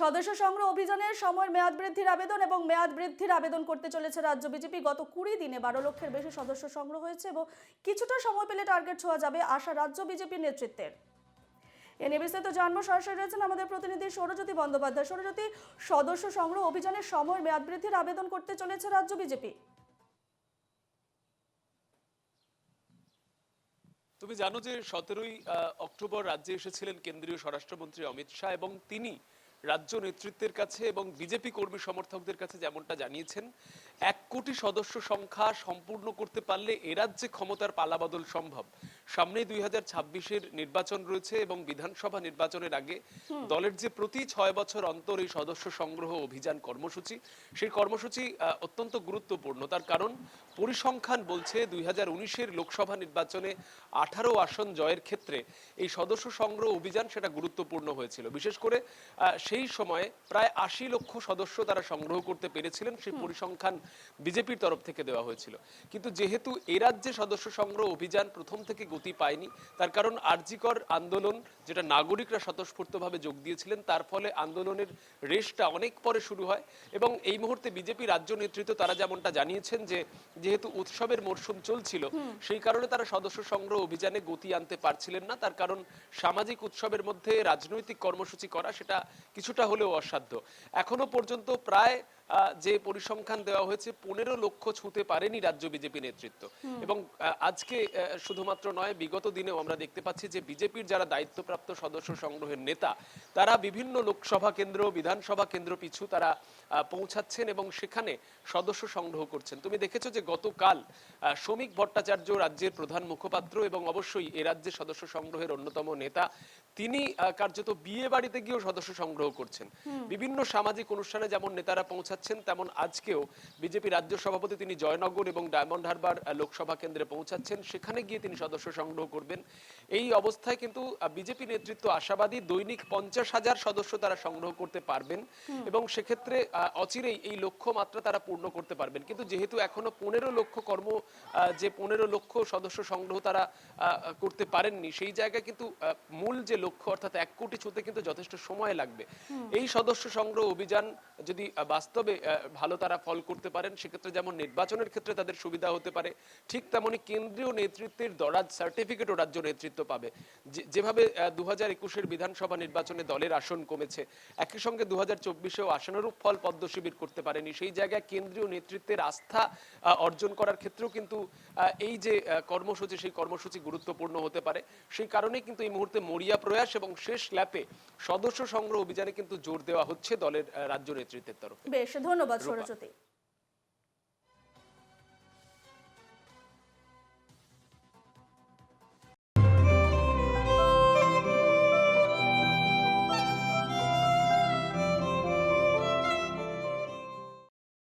সদস্য সংগ্রহ অভিযানের সময় মেয়াদ বৃদ্ধির আবেদন এবং মেয়াদ বৃদ্ধির আবেদন করতে চলেছে রাজ্য বিজেপি। গত কুড়ি দিনে বারো লক্ষের বেশি সদস্য সংগ্রহ হয়েছে এবং কিছুটা সময় পেলে টার্গেট ছোঁয়া যাবে আশা রাজ্য বিজেপির নেতৃত্বের। এ নিয়ে বিস্তারিত সরাসরি রয়েছেন আমাদের প্রতিনিধি সৌরজ্যোতি বন্দ্যোপাধ্যায়। সৌরজ্যোতি, সদস্য সংগ্রহ অভিযানের সময় মেয়াদ বৃদ্ধির আবেদন করতে চলেছে রাজ্য বিজেপি। তুমি জানো যে সতেরোই অক্টোবর রাজ্যে এসেছিলেন কেন্দ্রীয় স্বরাষ্ট্রমন্ত্রী অমিত শাহ এবং তিনি রাজ্য নেতৃত্বের কাছে এবং বিজেপি কর্মী সমর্থকদের কাছে যেমনটা জানিয়েছেন, এক কোটি সদস্য সংখ্যা সম্পূর্ণ করতে পারলে এ রাজ্যে ক্ষমতার পালাবদল সম্ভব। সামনেই দুই হাজার ছাব্বিশের নির্বাচন রয়েছে এবং বিধানসভা নির্বাচনের আগে দলের যে প্রতি ছয় বছর অন্তর এই সদস্য সংগ্রহ অভিযান কর্মসূচি সেই কর্মসূচি অত্যন্ত গুরুত্বপূর্ণ। তার কারণ পরিসংখ্যান বলছে দুই হাজার উনিশের লোকসভা নির্বাচনে আঠারো আসন জয়ের ক্ষেত্রে এই সদস্য সংগ্রহ অভিযান সেটা গুরুত্বপূর্ণ হয়েছিল। বিশেষ করে আহ, সেই সময়ে প্রায় আশি লক্ষ সদস্য তারা সংগ্রহ করতে পেরেছিলেন সেই পরিসংখ্যান বিজেপির তরফ থেকে দেওয়া হয়েছিল। কিন্তু যেহেতু এ রাজ্যে সদস্য সংগ্রহ অভিযান প্রথম থেকে গতি পায়নি। তার কারণ আরজিকর আন্দোলন যেটা নাগরিকরা স্বতঃস্ফূর্তভাবে যোগ দিয়েছিলেন তার ফলে আন্দোলনের রেশটা অনেক পরে শুরু হয় এবং এই মুহূর্তে বিজেপি রাজ্য নেতৃত্ব তারা যেমনটা জানিয়েছেন যে যেহেতু উৎসবের মরশুম চলছিল সেই কারণে তারা সদস্য সংগ্রহ অভিযানে গতি আনতে পারছিলেন না। তার কারণ সামাজিক উৎসবের মধ্যে রাজনৈতিক কর্মসূচি করা সেটা কিছুটা হলেও অসাধ্য। এখনও পর্যন্ত প্রায় যে পরিসংখ্যান দেওয়া হয়েছে পনেরো লক্ষ ছুঁতে পারেনি রাজ্য বিজেপি নেতৃত্ব। এবং আজকে শুধুমাত্র নয় বিগত দিনেও আমরা দেখতে পাচ্ছি যে বিজেপির যারা দায়িত্বপ্রাপ্ত সদস্য সংগ্রহের নেতা তারা বিভিন্ন লোকসভা কেন্দ্র বিধানসভা কেন্দ্র পিছু তারা পৌঁছাচ্ছেন এবং সেখানে সদস্য সংগ্রহ করছেন। তুমি দেখেছ যে গতকাল শ্রমিক ভট্টাচার্য রাজ্যের প্রধান মুখপাত্র এবং অবশ্যই এ রাজ্যের সদস্য সংগ্রহের অন্যতম নেতা তিনি কার্যত বিয়ে বাড়িতে গিয়েও সদস্য সংগ্রহ করছেন। বিভিন্ন সামাজিক অনুষ্ঠানে যেমন নেতারা পৌঁছাচ্ছেন তেমন আজকেও বিজেপি রাজ্য সভাপতি তিনি জয়নগর এবং ডায়মন্ড হারবার লোকসভা কেন্দ্রে পৌঁছাচ্ছেন। সেখানে গিয়ে তিনি সদস্য সংগ্রহ করবেন। এই অবস্থায় কিন্তু বিজেপি নেতৃত্ব আশাবাদী দৈনিক পঞ্চাশ হাজার সদস্য তারা সংগ্রহ করতে পারবেন এবং সেক্ষেত্রে অচিরেই এই লক্ষ্য মাত্রা তারা পূর্ণ করতে পারবেন। কিন্তু যেহেতু এখনও পনেরো লক্ষ কর্ম যে পনেরো লক্ষ সদস্য সংগ্রহ তারা আহ, করতে পারেননি সেই জায়গায় কিন্তু মূল যে লক্ষ্য অর্থাৎ এক কোটি ছুতে কিন্তু যথেষ্ট সময় লাগবে। এই সদস্য সংগ্রহ অভিযান যদি বাস্তবে আহ, ভালো তারা ফল করতে পারেন সেক্ষেত্রে যেমন নির্বাচনের ক্ষেত্রে তাদের সুবিধা হতে পারে ঠিক তেমনি কেন্দ্রীয় নেতৃত্বের দরাজ সার্টিফিকেটও রাজ্য নেতৃত্ব পাবে। যেভাবে দু হাজার একুশের বিধানসভা নির্বাচনে দলের আসন কমেছে একই সঙ্গে দু হাজার চব্বিশেও আশানুরূপ ফল পদ্ম শিবির করতে পারেনি। সেই জায়গায় কেন্দ্রীয় নেতৃত্বের আস্থা অর্জন করার ক্ষেত্রেও কিন্তু এই যে কর্মসূচি সেই কর্মসূচি গুরুত্বপূর্ণ হতে পারে। সেই কারণেই কিন্তু এই মুহূর্তে মরিয়া প্রয়াস এবং শেষ ল্যাপে সদস্য সংগ্রহ অভিযানে কিন্তু জোর দেওয়া হচ্ছে দলের রাজ্য নেতৃত্বের তরফে। বেশ ধন্যবাদ সরস্বতী। সৌরজ্যোতি